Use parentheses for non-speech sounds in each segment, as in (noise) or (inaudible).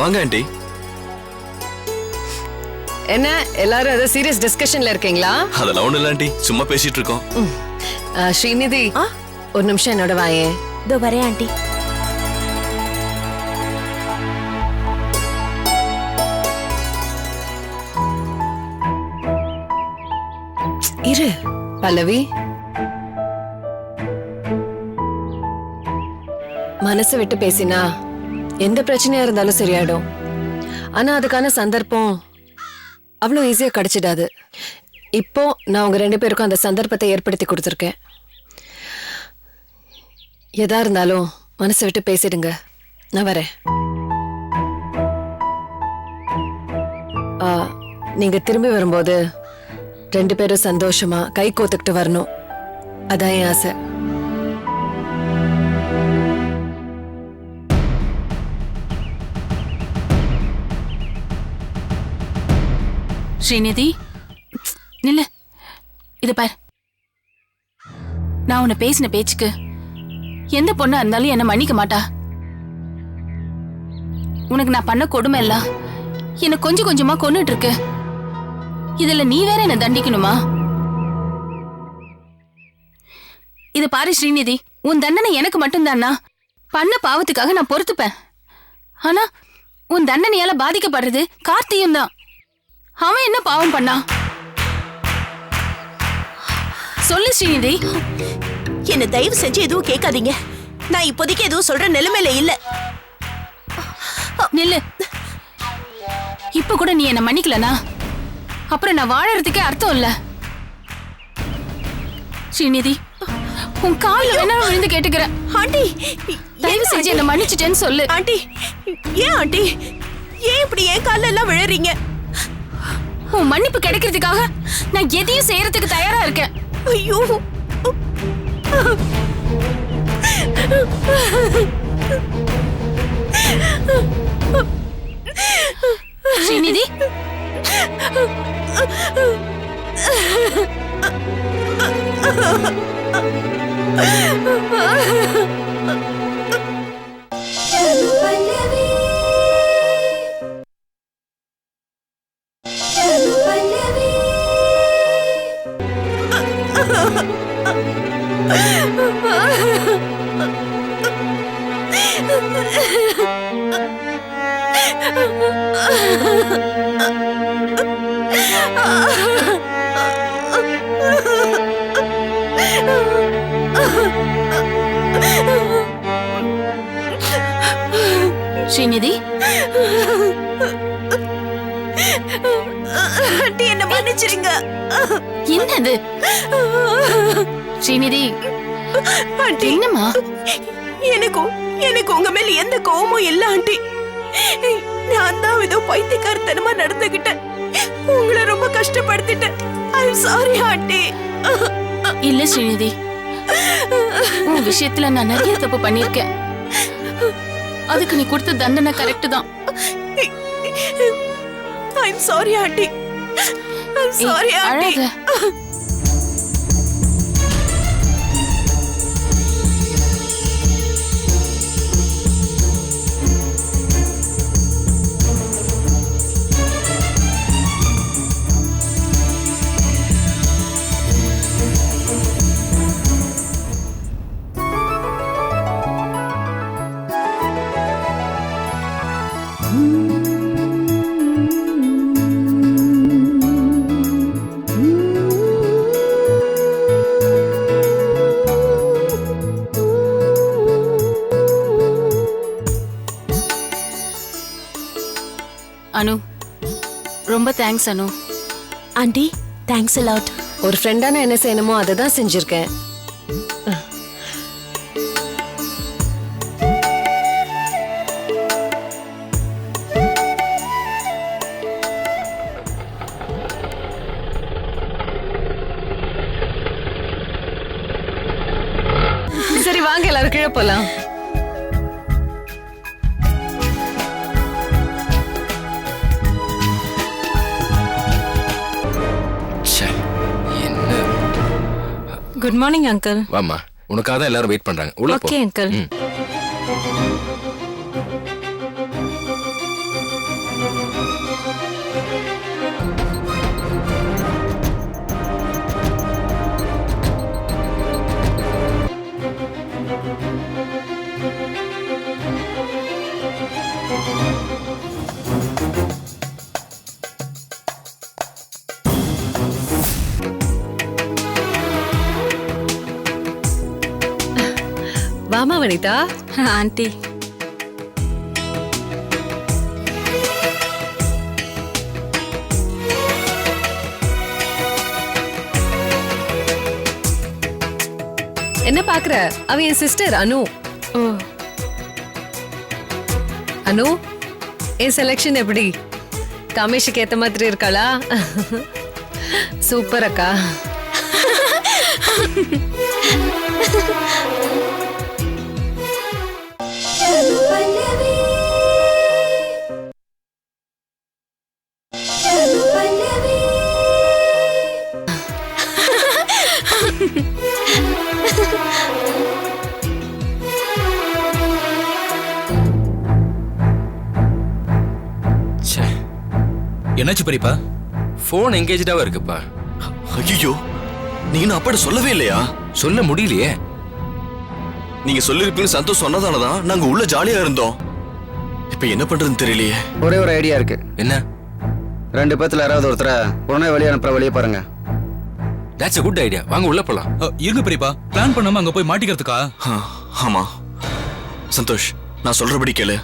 வாங்க ஆண்டி. என்ன எல்லாரும் ஏதோ சீரியஸ் டிஸ்கஷன்ல இருக்கீங்களா? அதெல்லாம் ஒண்ணு இல்ல ஆண்டி. சும்மா பேசிட்டு இருக்கோம். ஸ்ரீநிதி ஒரு நிமிஷம் என்னோட வாயேன் இதோ வரேன் ஆண்டி. இரு பல்லவி. மனசு விட்டு பேசினா எந்த பிரச்சனையா இருந்தாலும் சரியாயிடும். ஆனா அதுக்கான சந்தர்ப்பம் அவ்வளோ ஈஸியா கிடைச்சிடாது. இப்போ நான் உங்க ரெண்டு பேருக்கும் அந்த சந்தர்ப்பத்தை ஏற்படுத்தி கொடுத்துருக்கேன். எதா இருந்தாலும் மனசை விட்டு பேசிடுங்க. நான் வரேன். ஆ, நீங்க திரும்பி வரும்போது ரெண்டு பேரும் சந்தோஷமா கை கோத்துக்கிட்டு வரணும். அதான் என் ஆசை. ஸ்ரீநிதி. நில்லு. இது பார். நான் உன்னை பேசின பேச்சுக்கு எந்த பொண்ணா இருந்தாலும் என்ன மன்னிக்க மாட்டா. உனக்கு நான் பண்ண கொடுமை எல்லாம் என்ன கொஞ்சம் கொஞ்சமா கொண்டுட்டு இருக்கு இதுல நீ வேற என்ன தண்டிக்கணுமா? இது பாரு ஸ்ரீநிதி. உன் தண்டனை எனக்கு மட்டும்தானா பண்ண பாவத்துக்காக நான் பொறுத்துப்பேன். ஆனா உன் தண்டனையால பாதிக்கப்படுறது கார்த்தியும் தான். அவன் என்ன பாவம் பண்ணா? சொல்லு ஸ்ரீநிதி. என்ன தயவு செஞ்சு எதுவும் கேட்காதீங்க. நான் இப்போதைக்கு எதுவும் சொல்ற நிலைமையில இல்ல. நில்லு. இப்ப கூட நீ என்ன மன்னிக்கலனா? அப்புறம் நான் வாழறதுக்கே அர்த்தம் இல்ல. ஸ்ரீநிதி உன் கால்ல வேணாலும் விழுந்து கேட்டுக்கிறேன் ஆண்டி தயவு செஞ்சு? என்ன மன்னிச்சிட்டேன்னு சொல்லு. ஆண்டி ஏன் ஆண்டி? ஏன் இப்படி என் கால்ல எல்லாம் விழுறீங்க? உன் மன்னிப்பு கிடைக்கிறதுக்காக நான் எதையும் செய்யறதுக்கு தயாரா இருக்கேன். ஐயோ. ஸ்ரீநிதி? ஸ்ரீநிதி? ஆண்டி என்ன மன்னிச்சிருங்க. என்னது? ஸ்ரீநிதி ஆண்டி என்னம்மா? எனக்கும் எனக்கு உங்க மேல எந்த கோவமும் இல்ல ஆண்டி. நான் தான் ஏதோ பைத்தியக்காரத்தனமா நடந்துகிட்டேன். உங்களை ரொம்ப கஷ்டப்படுத்திட்டேன். ஐ சாரி ஆண்டி. இல்ல ஸ்ரீநிதி. உன் விஷயத்துல நான் நிறைய தப்பு பண்ணிருக்கேன் அதுக்கு நீ கொடுத்த தண்டனை கரெக்ட் தான். I sorry aunty. I sorry ஏய், ஆண்டி. அனு ரொம்ப thanks Anu. Aunty thanks a lot ஒரு ஃப்ரெண்டான என்ன செய்யணுமோ அதை தான் செஞ்சிருக்கேன். சரி வாங்க எல்லாரும் கீழே போலாம். குட் மார்னிங் அங்கிள் வாமா உனக்காக தான் எல்லாரும் வெயிட் பண்றாங்க. உள்ள போ. ஓகே அங்கிள் ம். வாமா வனிதா. ஆண்டி. என்ன பாக்குற? அவ என் சிஸ்டர் அனு. அனு என் செலெக்ஷன் எப்படி? காமேஷுக்கு ஏத்த மாதிரி இருக்காளா? சூப்பர் அக்கா. (laughs) என்னாச்சு பெரியப்பா? ஃபோன் எங்கேஜாவா இருக்குப்பா. ஐயோ நீங்க நான் அப்பாட்ட சொல்லவே இல்லையா? சொல்ல முடியலையே. நீங்க சொல்லிருப்பீங்க சந்தோஷ் சொன்னதாலதான் நாங்க உள்ள ஜாலியா இருந்தோம். இப்ப என்ன பண்றதுன்னு தெரியலையே. ஒரே ஒரு ஐடியா இருக்கு. என்ன? ரெண்டு பேத்துல யாராவது ஒருத்தரை உடனே வெளியே அனுப்புற வழியை பாருங்க. தட்ஸ் a குட் ஐடியா வாங்க உள்ள போலாம். இருங்க பெரியப்பா பிளான் பண்ணாம அங்க போய் மாட்டிக்கிறதுக்கா? ஆ, ஆமா. சந்தோஷ் நான் சொல்றபடி கேளு.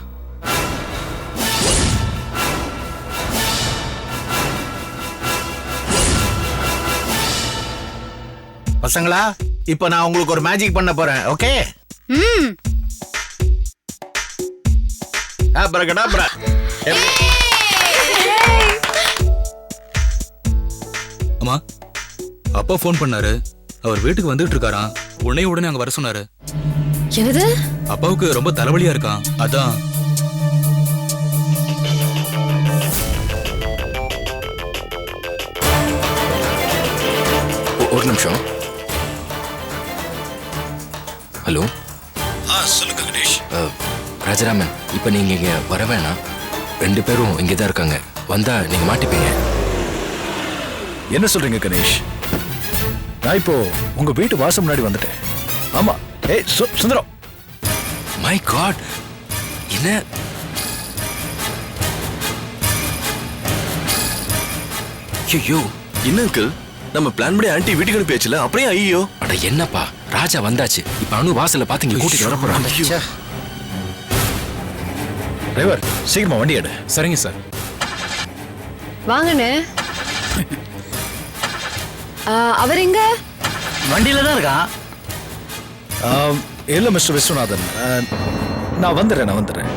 பசங்களா இப்போ நான் உங்களுக்கு ஒரு மேஜிக் பண்ண போறேன் ஓகே ஆப்ரகடாப்ரா. எப்படி? அம்மா அப்பா ஃபோன் பண்ணாரு. அவர் வீட்டுக்கு வந்துட்டு இருக்காராம். உடனே உடனே அங்க வர சொன்னாரு. என்னது? அப்பாவுக்கு ரொம்ப தலைவலியா இருக்கான் அதான். ஒரு நிமிஷம். ஹலோ? ராஜராமன் இப்போ நீங்க இங்க வர வேணாம். ரெண்டு பேரும் இங்கே தான் இருக்காங்க. வந்தா நீங்க மாட்டிப்பீங்க. என்ன சொல்றீங்க கணேஷ்? நான் இப்போ உங்க வீட்டு வாசல் முன்னாடி வந்துட்டேன். ஆமா. ஏய் சு- சுந்தரம். மை காட் என்ன? ஐயோ என்ன அங்கிள் நம்ம பிளான் பண்ணி ஆன்ட்டி வீட்டுக்கு அனுப்பியாச்சுல அப்புறம் ஏன் ஐயோ அட என்னப்பா? ராஜா வந்தாச்சு. இப்ப அனு வாசல்ல பாத்து இங்க கூட்டிட்டு வர ஐயோ. டிரைவர் சீக்கிரமா வண்டி எடு. சரிங்க சார் வாங்கண்ணே. ஆ, அவர் எங்க? வண்டியில தான் இருக்கான். இல்ல மிஸ்டர் விஸ்வநாதன். நான் வந்துடுறேன் நான் வந்துடுறேன்.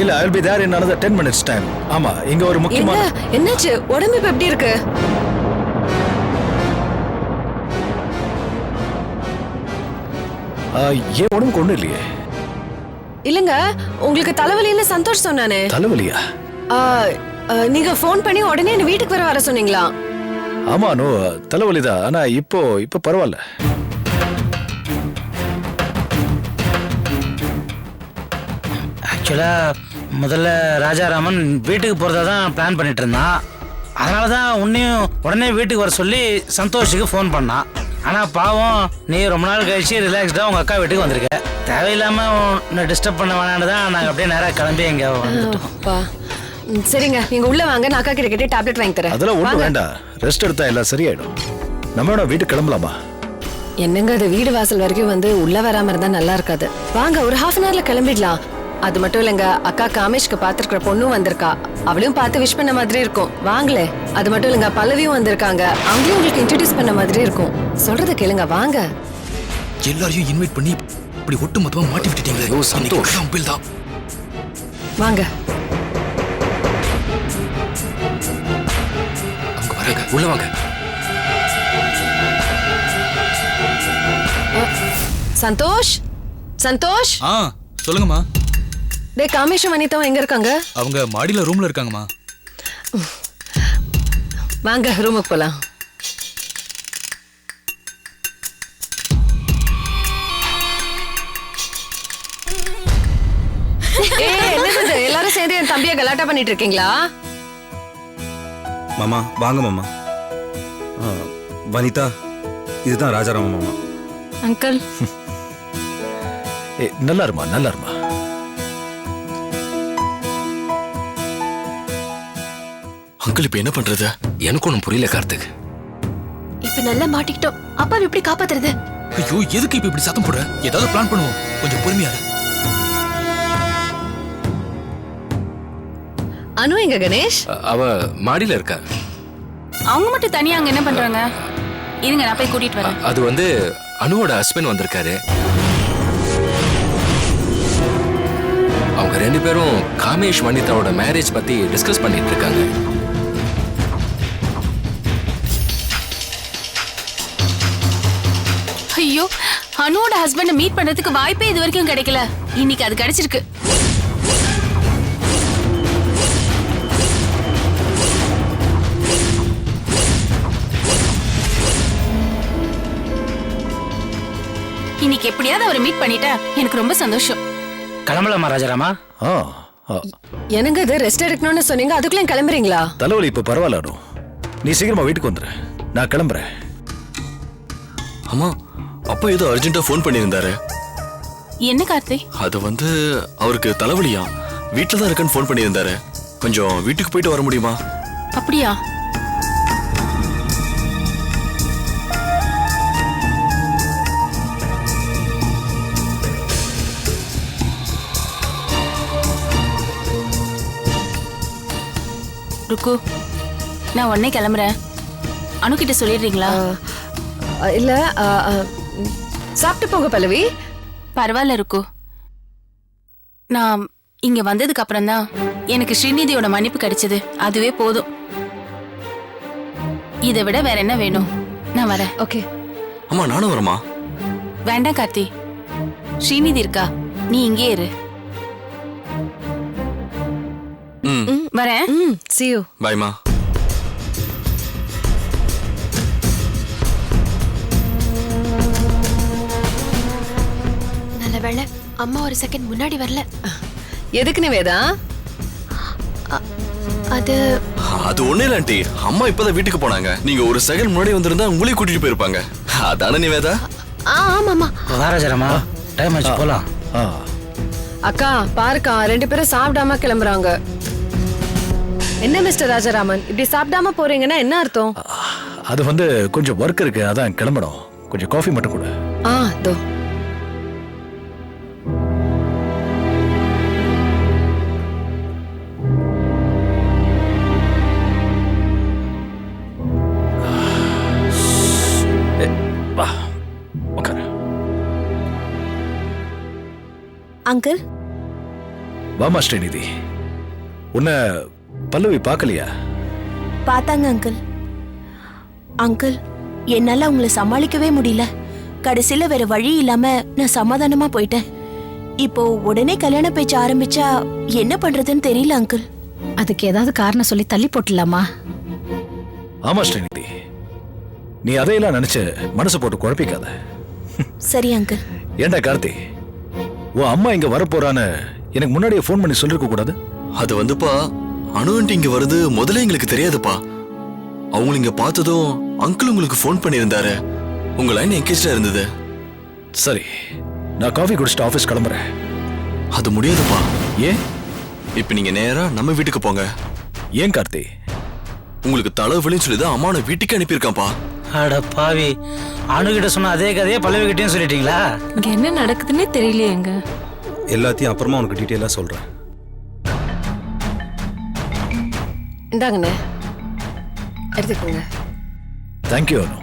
இல்ல I will be there in another ten minutes time ஆமா இங்க ஒரு முக்கியமான என்னாச்சு? உடம்பு இப்ப எப்படி இருக்கு? ஆ, ஏன் உடம்புக்கு ஒண்ணும் இல்லையே? இல்லங்க உங்களுக்கு தலைவலின்னு சந்தோஷ் சொன்னானே. தலைவலியா? நீங்க ஃபோன் பண்ணி உடனே என்ன வீட்டுக்கு வர வர சொன்னீங்களா? ஆமா நோ தலைவலிதான் ஆனா இப்போ இப்போ பரவாயில்ல. ஆக்சுவலா முதல்ல ராஜாராமன் வீட்டுக்கு போறதா தான் பிளான் பண்ணிட்டு இருந்தான். அதனால தான் உன்னையும் உடனே வீட்டுக்கு வர சொல்லி சந்தோஷுக்கு ஃபோன் பண்ணான். ஆனா பாவம் நீ ரொம்ப நாள் கழிச்சு ரிலாக்ஸ்டா உங்க அக்கா வீட்டுக்கு வந்திருக்க. தேவையில்லாம உன்னை டிஸ்டர்ப் பண்ண வேணான்னு தான் நாங்க அப்படியே நேரா கிளம்பி இங்க வந்துட்டோம். சரிங்க. நீங்க உள்ள வாங்க. நான் அக்கா கிட்ட கேட்டு டேப்லெட் வாங்கி தரேன். அதெல்லாம் ஒண்ணும் வாங்க. வேண்டாம். ரெஸ்ட் எடுத்தா எல்லாம் சரியாயிடும். நம்ம வேணா வீட்டுக்கு கிளம்பலாமா? என்னங்க அது வீடு வாசல் வரைக்கும் வந்து உள்ள வராம இருந்தா நல்லா இருக்காது. வாங்க ஒரு ஹாஃப் அன் ஹவர்ல கிளம்பிடலாம். அது மட்டும் இல்லைங்க அக்கா காமேஷ்க்கு பாத்துருக்கிற பொண்ணும் வந்திருக்கா. அவளையும் பார்த்து விஷ் பண்ண மாதிரி இருக்கும். வாங்களே. அது மட்டும் இல்லைங்க பல்லவியும் வந்திருக்காங்க. அவங்களையும் உங்களுக்கு இன்ட்ரடியூஸ் பண்ண மாதிரி இருக்கும். சொல்றத கேளுங்க வாங்க. எல்லாரையும் இன்வைட் பண்ணி இப்படி ஒட்டு மொத்தமா மாட்டி விட்டுட்டீங்களே. ஐயோ, சந்தோஷ். அன்னைக்கு தான். வாங்க. அவங்க வராங்க. உள்ள வாங்க. சந்தோஷ்? சந்தோஷ்? ஆ சொல்லுங்கம்மா. டே காமேஷும் வனிதாவும் எங்க இருக்காங்க? அவங்க மாடியில ரூம்ல இருக்காங்கம்மா. வாங்க ரூமுக்கு போலாம்? எல்லாரும் சேர்ந்து என் தம்பிய கலாட்டா பண்ணிட்டு இருக்கீங்களா? மாமா வாங்க மாமா. வனிதா இதுதான் ராஜாராம மாமா. அங்கிள். ஏ நல்லா இருமா நல்லா இருமா அங்கிள் இப்ப என்ன பண்றது? எனக்கு ஒன்றும் புரியல கார்த்திக். இப்ப நல்லா மாட்டிக்கிட்டோம். அப்பா எப்படி காப்பாத்துறது? ஐயோ எதுக்கு இப்ப இப்படி சத்தம் போடுற? ஏதாவது பிளான் பண்ணுவோம். கொஞ்சம் பொறுமையா. அனு எங்க கணேஷ்? அவ மாடியில இருக்கா. அவங்க மட்டும் தனியா அங்க என்ன பண்றாங்க? இருங்க நான் போய் கூட்டிட்டு வரேன். அது வந்து அனுவோட ஹஸ்பண்ட் வந்திருக்காரு. அவங்க ரெண்டு பேரும் காமேஷ் வனிதாவோட மேரேஜ் பத்தி டிஸ்கஸ் பண்ணிட்டு இருக்காங்க. ஐயோ அனுவோட ஹஸ்பண்ட மீட் பண்றதுக்கு வாய்ப்பே இது வரைக்கும் கிடைக்கல. இன்னைக்கு அது கிடைச்சிருக்கு. இன்னைக்கு எப்படியாவது அவரை மீட் பண்ணிட்டா எனக்கு ரொம்ப சந்தோஷம். கிளம்பலாமா ராஜாராமா? ஆ. எனக்கு இது? ரெஸ்ட் எடுக்கணும்னு சொன்னீங்க அதுக்குள்ளே கிளம்புறீங்களா? தலைவலி இப்போ பரவாயில்ல அனு. நீ சீக்கிரமா வீட்டுக்கு வந்துரு. நான் கிளம்புறேன். அம்மா அப்பா ஏதோ அர்ஜென்ட்டா ஃபோன் பண்ணியிருந்தாரு. என்ன கார்த்தி அது வந்து அவருக்கு தலைவலியா? வீட்டில் தான் இருக்கேன்னு ஃபோன் பண்ணியிருந்தாரு. கொஞ்சம் வீட்டுக்கு போயிட்டு வர முடியுமா? அப்படியா? ருக்கு நான் உடனே கிளம்புறேன். அணுகிட்ட சொல்லிடுறீங்களா? இல்ல சாப்பிட்டு போங்க பல்லவி. பரவாயில்ல ருக்கு. நான் இங்க வந்ததுக்கு அப்புறம் தான் எனக்கு ஸ்ரீநிதியோட மன்னிப்பு கிடைச்சது. அதுவே போதும். இதை விட வேற என்ன வேணும்? நான் வரேன். ஓகே. அம்மா நானும் வரமா வேண்டாம் கார்த்தி. ஸ்ரீநிதி இருக்கா? நீ இங்கே இரு. வரேன். ம் see you. பாய்மா அம்மா ஒரு செகண்ட் முன்னாடி வரல. எதுக்கு நிவேதா அது அது ஒண்ணு இல்ல ஆண்டி. அம்மா இப்பதான் வீட்டுக்கு போனாங்க. நீங்க ஒரு செகண்ட் முன்னாடி வந்திருந்தா உங்களையும் கூட்டிட்டு போயிருப்பாங்க. அதானே நிவேதா ஆ ஆமாமா வா ராஜாராமா டைம் ஆச்சு போலாம். ஆ. அக்கா பாருக்கா ரெண்டு பேரும் சாப்பிடாம கிளம்புறாங்க. என்ன மிஸ்டர் ராஜாராமன்? இப்படி சாப்பிடாம போறீங்கன்னா என்ன அர்த்தம்? அது வந்து கொஞ்சம் ஒர்க் இருக்கு. அதான் கிளம்பணும். கொஞ்சம் காஃபி மட்டும் கொடு. ஆ தோ அங்கிள்? வாமா ஸ்ரீநிதி. உன்னை பல்லவி பார்க்கலையா? பார்த்தாங்க அங்கிள். அங்கிள் என்னால உங்களை சமாளிக்கவே முடியல. கடைசியில வேற வழி இல்லாம நான் சமாதானமா போயிட்டேன். இப்போ உடனே கல்யாண பேச்சு ஆரம்பிச்சா என்ன பண்றதுன்னு தெரியல அங்கிள். அதுக்கு ஏதாவது காரணம் சொல்லி தள்ளி போட்டுடலாமா? ஆமா ஸ்ரீநிதி. நீ அதையெல்லாம் நினைச்சு மனசு போட்டு குழப்பிக்காத. சரி அங்கிள். ஏண்டா கார்த்தி? உன் அம்மா இங்க வரப்போறான்னு எனக்கு முன்னாடியே ஃபோன் பண்ணி சொல்லிருக்க கூடாது? அது வந்துப்பா. அணுவன்ட்டு இங்க வருது முதல்ல எங்களுக்கு தெரியாதுப்பா. அவங்கள இங்க பார்த்ததும் அங்கிள் உங்களுக்கு ஃபோன் பண்ணியிருந்தாரு. உங்க லைன் என்கேஜா இருந்தது. சரி நான் காஃபி குடிச்சிட்டு ஆஃபீஸ் கிளம்புறேன். அது முடியாதுப்பா. ஏன்? இப்ப நீங்க நேரா நம்ம வீட்டுக்கு போங்க. ஏன் கார்த்தி? உங்களுக்கு தலைவலின்னு சொல்லி தான் அம்மாவை வீட்டுக்கு அனுப்பியிருக்கான்ப்பா. அட பாவி. அணுகிட்ட சொன்ன அதே கதையை பல்லவி கிட்டயும் சொல்லிட்டீங்களா? இங்க என்ன நடக்குதுன்னே தெரியலையேங்க எல்லாத்தையும் அப்புறமா உனக்கு டீட்டெயிலாக சொல்கிறேன் இந்தாங்கண்ணே. எடுத்துக்கோங்க. தேங்க்யூ அனு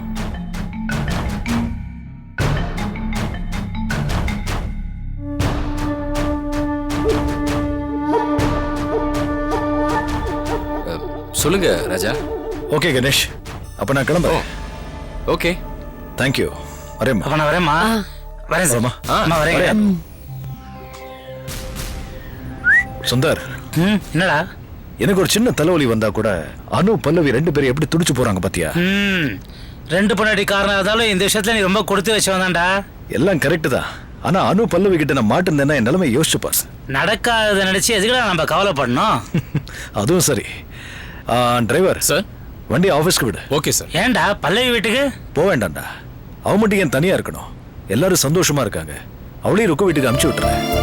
சொல்லுங்க ராஜா. ஓகே கணேஷ். அப்ப நான் கிளம்புறேன். ஓகே. தேங்க்யூ வரேம்மா நான் வரேம்மா. வரேன் சார். அம்மா வரேன். சுந்தர். ம் என்னடா? எனக்கு ஒரு சின்ன தலைவலி வந்தா கூட அனு பல்லவி ரெண்டு பேரும் எப்படி துடிச்சு போறாங்க பாத்தியா? ம் ரெண்டு பொண்ணாடி காரணம் இருந்தாலும் இந்த விஷயத்துல நீ ரொம்ப கொடுத்து வச்சவன்தான்டா. எல்லாம் கரெக்ட் தான். ஆனா அனு பல்லவி கிட்ட நான் மாட்டிருந்தேன்னா என் நிலைமை யோசிச்சு பாஸ் நடக்காததை நினைச்சு எதுக்குடா நம்ம கவலைப்படணும்? (laughs) அதுவும் சரி. Driver sir? வண்டி ஆபீஸ்க்கு விடு. Okay sir. ஏன்டா பல்லவி வீட்டுக்கு? போக வேண்டாம்டா. அவ மட்டும் ஏன் தனியா இருக்கணும். எல்லாரும் சந்தோஷமா இருக்காங்க. அவளையும் ருக்கு வீட்டுக்கு அனுப்பிச்சு விட்டுறேன்.